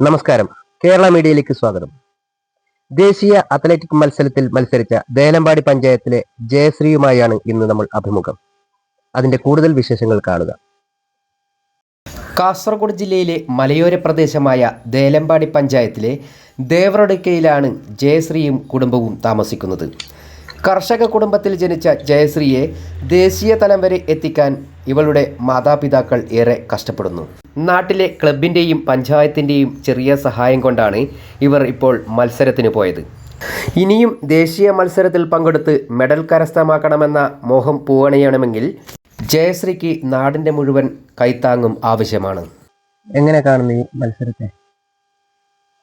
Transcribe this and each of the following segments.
നമസ്കാരം. കേരള മീഡിയയിലേക്ക് സ്വാഗതം. ദേശീയ അത്ലറ്റിക് മത്സരത്തിൽ മത്സരിച്ച ദേലമ്പാടി പഞ്ചായത്തിലെ ജയശ്രീയുമായാണ് ഇന്ന് നമ്മൾ അഭിമുഖം. അതിന്റെ കൂടുതൽ വിശേഷങ്ങൾ കാണുക. കാസർഗോഡ് ജില്ലയിലെ മലയോര പ്രദേശമായ ദേലമ്പാടി പഞ്ചായത്തിലെ ദേവറടുക്കയിലാണ് ജയശ്രീയും കുടുംബവും താമസിക്കുന്നത്. കർഷക കുടുംബത്തിൽ ജനിച്ച ജയശ്രീയെ ദേശീയ തലം വരെ എത്തിക്കാൻ ഇവളുടെ മാതാപിതാക്കൾ ഏറെ കഷ്ടപ്പെടുന്നു. നാട്ടിലെ ക്ലബിന്റെയും പഞ്ചായത്തിന്റെയും ചെറിയ സഹായം കൊണ്ടാണ് ഇവർ ഇപ്പോൾ മത്സരത്തിന് പോയത്. ഇനിയും ദേശീയ മത്സരത്തിൽ പങ്കെടുത്ത് മെഡൽ കരസ്ഥമാക്കണമെന്ന മോഹം പൂവണിയണമെങ്കിൽ ജയശ്രീക്ക് നാടിന്റെ മുഴുവൻ കൈത്താങ്ങും ആവശ്യമാണ്. എങ്ങനെ കാണുന്നു ഈ മത്സരത്തെ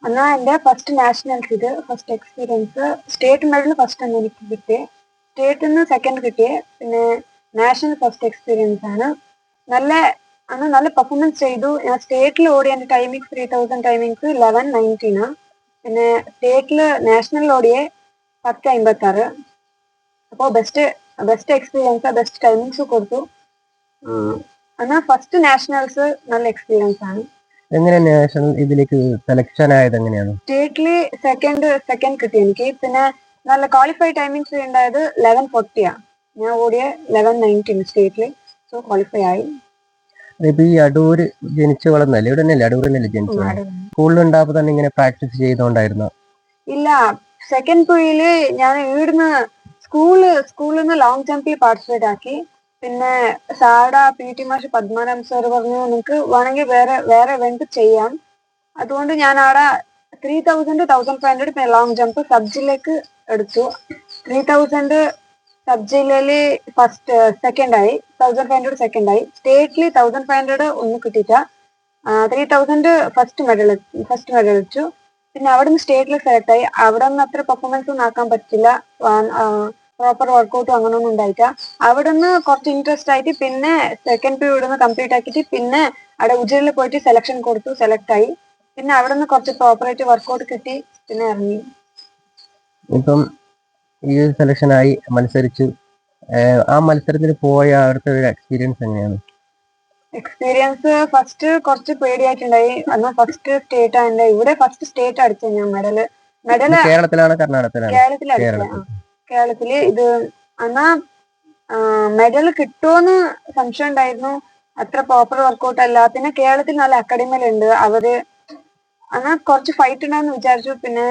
എന്നാ എന്റെ ഫസ്റ്റ് നാഷണൽസ് ഇത് first experience state medal first ആണ് എനിക്ക് കിട്ടിയത് സ്റ്റേറ്റിൽ നിന്ന് സെക്കൻഡ് കിട്ടിയത് പിന്നെ നാഷണൽ ഫസ്റ്റ് എക്സ്പീരിയൻസ് ആണ്. നല്ല അന്ന് നല്ല പെർഫോമൻസ് ചെയ്തു. ഞാൻ സ്റ്റേറ്റിൽ ഓടിയ. എന്റെ timings three thousand timings eleven നയന്റീനാണ് പിന്നെ സ്റ്റേറ്റിൽ നാഷണൽ ഓടിയ പത്ത് അമ്പത്തി ആറ് അപ്പോൾ best best experience best timings കൊടുത്തു. എന്നാൽ ഫസ്റ്റ് നാഷണൽസ് നല്ല എക്സ്പീരിയൻസ് ആണ്. എങ്ങനെ നാഷണൽ ഇതിലേക്ക് സെലക്ഷൻ ആയത് എങ്ങനെയാണ് സ്റ്റേറ്റിൽ സെക്കൻഡ് സെക്കൻഡ് കിട്ടി. എനിക്ക് പിന്നെ നല്ല ക്വാളിഫൈ ടൈമിങ്സ് ഉണ്ടായത് ലെവൻ ഫോർട്ടിയാ ഞാൻ ഓടിയ ലെവൻ നയന്റീൻ സ്റ്റേറ്റിൽ സോ ക്വാളിഫൈ ആയി. ഇപ്പൊ ഈ അടൂര് ജനിച്ചു വളർന്നല്ലേ ഇവിടെ തന്നെയല്ലേ? അടൂർ തന്നെയല്ലേ ജനിച്ചത്? സ്കൂളിൽ ഉണ്ടാകുമ്പോൾ തന്നെ. ഇങ്ങനെ പ്രാക്ടീസ് ചെയ്തോണ്ടായിരുന്നു? ഇല്ല. സെക്കൻഡ് പുഴിയിൽ ഞാൻ ഇവിടുന്ന് സ്കൂൾ സ്കൂളിൽ നിന്ന് ലോങ് ജമ്പിൽ പാർട്ടിസിപ്പേറ്റ് ആക്കി. പിന്നെ സാഡ പി ടി മാഷ് പത്മനാഭം സാർ പറഞ്ഞു നിങ്ങൾക്ക് വേണമെങ്കിൽ വേറെ വേറെ ഇവന്റ് ചെയ്യാം. അതുകൊണ്ട് ഞാൻ അവിടെ three thousand thousand five hundred പിന്നെ ലോങ് ജമ്പ് സബ് ജില്ലക്ക് എടുത്തു. Three thousand sub first second ആയി. തൗസൻഡ് ഫൈവ് ഹൺഡ്രഡ് സെക്കൻഡ് ആയി. സ്റ്റേറ്റ്ലി തൗസൻഡ് ഫൈവ് ഹൺഡ്രഡ് ഒന്നും കിട്ടിയില്ല. Three thousand first medal first medal വെച്ചു പിന്നെ അവിടെ നിന്ന് സ്റ്റേറ്റിൽ സെലക്ട് ആയി. അവിടെ നിന്ന് അത്ര പെർഫോമൻസ് ഒന്നും ആക്കാൻ പറ്റില്ല. പ്രോപ്പർ വർക്കൗട്ടും അങ്ങനെയൊന്നും ഉണ്ടായിട്ട അവിടെ നിന്ന് കുറച്ച് ഇൻട്രസ്റ്റ് ആയിട്ട് പിന്നെ സെക്കൻഡ് പി നിന്ന് കംപ്ലീറ്റ് ആക്കിയിട്ട് പിന്നെ അവിടെ ഉജ്ജയിൽ പോയിട്ട് സെലക്ഷൻ കൊടുത്തു സെലക്ട് ആയി. പിന്നെ അവിടെ നിന്ന് കുറച്ച് പ്രോപ്പറായിട്ട് വർക്കൗട്ട് കിട്ടി പിന്നെ ഇറങ്ങി. ഇപ്പം ഈ സെലക്ഷൻ ആയി മത്സരിച്ചു ആ മത്സരത്തിന് പോയ അവിടുത്തെ ഒരു എക്സ്പീരിയൻസ് എങ്ങനെയാണ്? എക്സ്പീരിയൻസ് ഫസ്റ്റ് കുറച്ച് പേടിയായിട്ടുണ്ടായി. അന്ന് ഫസ്റ്റ് സ്റ്റേറ്റ് ആണ് ഇവിടെ ഫസ്റ്റ് സ്റ്റേറ്റ് അടിച്ചു ഞാൻ മെഡൽ. മെഡൽ കേരളത്തിലാണ് കർണാടകത്തിലാണ്? ആ. കേരളത്തിൽ ഇത് എന്നാ മെഡൽ കിട്ടുമോന്ന് സംശയം ഉണ്ടായിരുന്നു. അത്ര പ്രോപ്പർ വർക്കൗട്ട് അല്ല. പിന്നെ കേരളത്തിൽ നല്ല അക്കാഡമിയിലുണ്ട് അവർ എന്നാ കുറച്ച് ഫൈറ്റ് ഉണ്ടാന്ന് വിചാരിച്ചു. പിന്നെ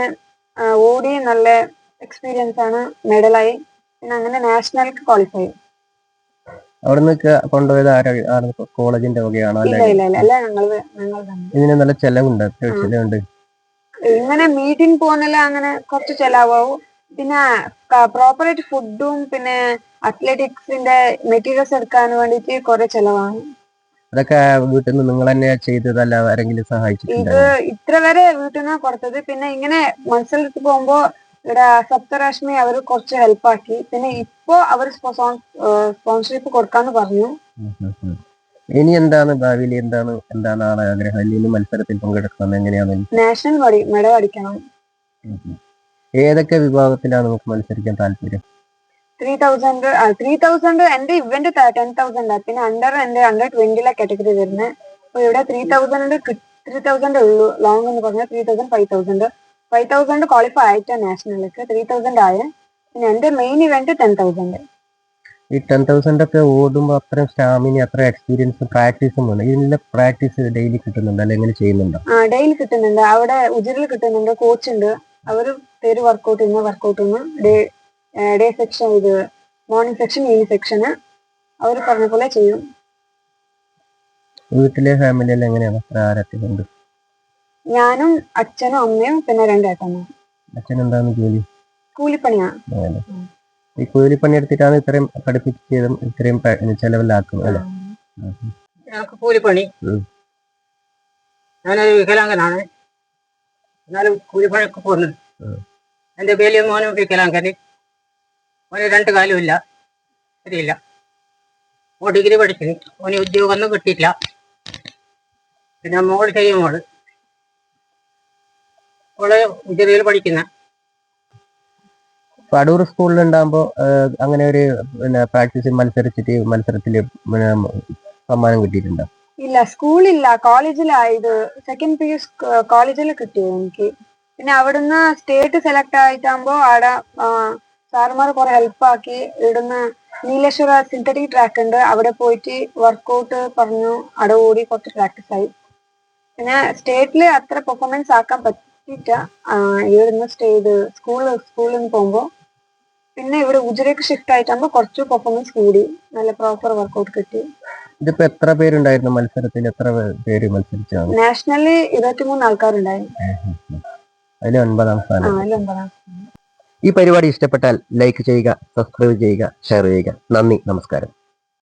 ഓടി നല്ല എക്സ്പീരിയൻസ് ആണ് മെഡലായി പിന്നെ അങ്ങനെ നാഷണൽ ക്വാളിഫൈ അവിടുന്ന് കൊണ്ടുപോയത് കോളേജിന്റെ വകയാണോ? ഇതിന് നല്ല ചെലവുണ്ട്. അത്യാവശ്യം ചെലവുണ്ട് ഇങ്ങനെ മീറ്റിംഗ് പോകുന്നില്ല അങ്ങനെ കുറച്ച് ചെലവാവും. പിന്നെ പ്രോപ്പറായിട്ട് ഫുഡും പിന്നെ അത്ലറ്റിക്സിന്റെ മെറ്റീരിയൽസ് എടുക്കാൻ വേണ്ടിട്ട് കുറെ ചെലവാണ്. അതൊക്കെ വീട്ടിൽ നിന്ന് നിങ്ങൾ തന്നെ ചെയ്തതല്ല ആരെങ്കിലും സഹായിച്ചിട്ടുണ്ടോ? ഇത് ഇത്ര വരെ വീട്ടിൽ നിന്നാ കൊടുത്തത്. പിന്നെ ഇങ്ങനെ മത്സരത്തിൽ പോകുമ്പോ ഇവിടെ സപ്തരാഷ്മി അവർ കുറച്ച് ഹെൽപ്പ് ആക്കി. പിന്നെ ഇപ്പോ അവർ സ്പോൺസർഷിപ്പ് കൊടുക്കാന്ന് പറഞ്ഞു. ഇനി എന്താണ്? ഭാവിയിൽ എന്താണ്? എന്താണ് ആളെ ആഗ്രഹം? അല്ലെങ്കിൽ മത്സരത്തിൽ പങ്കെടുക്കണം? എങ്ങനെയാണ്? നാഷണൽ മെഡൽ അടിക്കണം. ഏതൊക്കെ വിഭാഗത്തിലാണ് നമുക്ക് മത്സരിക്കാൻ താല്പര്യം? ത്രീ തൗസൻഡ് ത്രീ തൗസൻഡ് എന്റെ ഇവന്റ് ടെൻ തൗസൻഡ് പിന്നെ അണ്ടർ എന്റെ അണ്ടർ ട്വന്റിയിലെ കാറ്റഗറി വരുന്നത് അപ്പൊ ഇവിടെ ത്രീ തൗസൻഡ് ത്രീ തൗസൻഡ് ഉള്ളൂ. ലോങ് എന്ന് പറഞ്ഞാൽ three thousand five thousand five thousand qualify ആയിട്ട് നാഷണലിലേക്ക് ത്രീ തൗസൻഡ് ആയ. പിന്നെ എന്റെ മെയിൻ ഇവന്റ് ടെൻ തൗസൻഡ് ഈ ടെൻ തൗസൻഡ് ഒക്കെ ഓടുമ്പോൾ അത്രയും സ്റ്റാമിന അത്ര എക്സ്പീരിയൻസും പ്രാക്ടീസും വേണം. ഇതിന്റെ പ്രാക്ടീസ് ഡെയിലി കിട്ടുന്നുണ്ട്? അല്ലെങ്കിൽ എങ്ങനെ ചെയ്യുന്നുണ്ടോ? ആ ഡെയിലി കിട്ടുന്നുണ്ട്. അവിടെ ഉജിരിൽ കിട്ടുന്നുണ്ട് കോച്ച് ഉണ്ട്. അവർ പേര് വർക്കൗട്ട് ചെയ്യുന്ന വർക്കൗട്ട് ചെയ്യുന്ന ഡേ ഡേ സെക്ഷൻ ഇത് മോർണിംഗ് സെക്ഷൻ ഈവനിങ് സെക്ഷന് അവർ പറഞ്ഞ പോലെ ചെയ്യും. വീട്ടിലെ ഫാമിലിയിൽ എങ്ങനെയാണ് ഉണ്ട് ഞാനും അച്ഛനും അമ്മയും പിന്നെ രണ്ടേട്ടനും അച്ഛൻ എന്താണ് ജോലി? കൂലിപ്പണിയാണ്. ഈ കൂലിപ്പണി എടുത്തിട്ടാണ് ഇത്രയും പഠിപ്പിച്ചതും ഇത്രയും ചെലവിലാക്കുന്നത് അല്ലേ? ഞങ്ങൾക്ക് കൂലിപ്പണി. പണി ഞാനൊരു വികലാംഗനാണ്. എന്നാലും കൂലിപ്പണിയൊക്കെ പോകുന്നു ഉം. എന്റെ വലിയ മോനും വികലാംഗന് ഓന് രണ്ട് കാലും ഇല്ല ശരിയില്ല. ഓ ഡിഗ്രി പഠിക്കുന്നു ഓന് ഉദ്യോഗമൊന്നും കിട്ടിയില്ല പിന്നെ മോൾ ചെയ്യും മോൾ. ഓൾ ഉജറിയിൽ പഠിക്കുന്ന. അടൂർ സ്കൂളിൽ ഉണ്ടാകുമ്പോ അങ്ങനെ ഒരു പിന്നെ പ്രാക്ടീസ് മത്സരിച്ചിട്ട് മത്സരത്തിൽ പിന്നെ സമ്മാനം കിട്ടിയിട്ടുണ്ടോ? ഇല്ല സ്കൂളില്ല കോളേജിലായത് സെക്കൻഡ് പി യു കോളേജിൽ കിട്ടിയത് എനിക്ക്? പിന്നെ അവിടുന്ന് സ്റ്റേറ്റ് സെലക്ട് ആയിട്ടാകുമ്പോ അവിടെ സാറുമാർ കുറെ ഹെൽപ്പ് ആക്കി ഇവിടുന്ന് നീലേശ്വര സിന്തറ്റിക് ട്രാക്ക് ഉണ്ട്. അവിടെ പോയിട്ട് വർക്കൗട്ട് പറഞ്ഞു. അവിടെ ഓടി കുറച്ച് പ്രാക്ടീസ് ആയി. പിന്നെ സ്റ്റേറ്റിൽ അത്ര പെർഫോമൻസ് ആക്കാൻ പറ്റിയിട്ട ഇവിടുന്ന് സ്റ്റേ ഇത് സ്കൂളിൽ സ്കൂളിൽ നിന്ന് പോകുമ്പോ പിന്നെ ഇവിടെ ഉജിരേക്ക് ഷിഫ്റ്റ് ആയിട്ടാകുമ്പോ കുറച്ച് പെർഫോമൻസ് കൂടി. നല്ല പ്രോപ്പർ വർക്കൗട്ട് കിട്ടി. ഇതിപ്പോ എത്ര പേരുണ്ടായിരുന്നു മത്സരത്തിൽ? എത്ര പേര് മത്സരിച്ചു നാഷണലി ഇരുപത്തിമൂന്ന് ആൾക്കാരുണ്ടായിരുന്നു. അതിൽ ഒൻപതാം സ്ഥാനം. ഈ പരിപാടി ഇഷ്ടപ്പെട്ടാൽ ലൈക്ക് ചെയ്യുക സബ്സ്ക്രൈബ് ചെയ്യുക ഷെയർ ചെയ്യുക. നന്ദി നമസ്കാരം.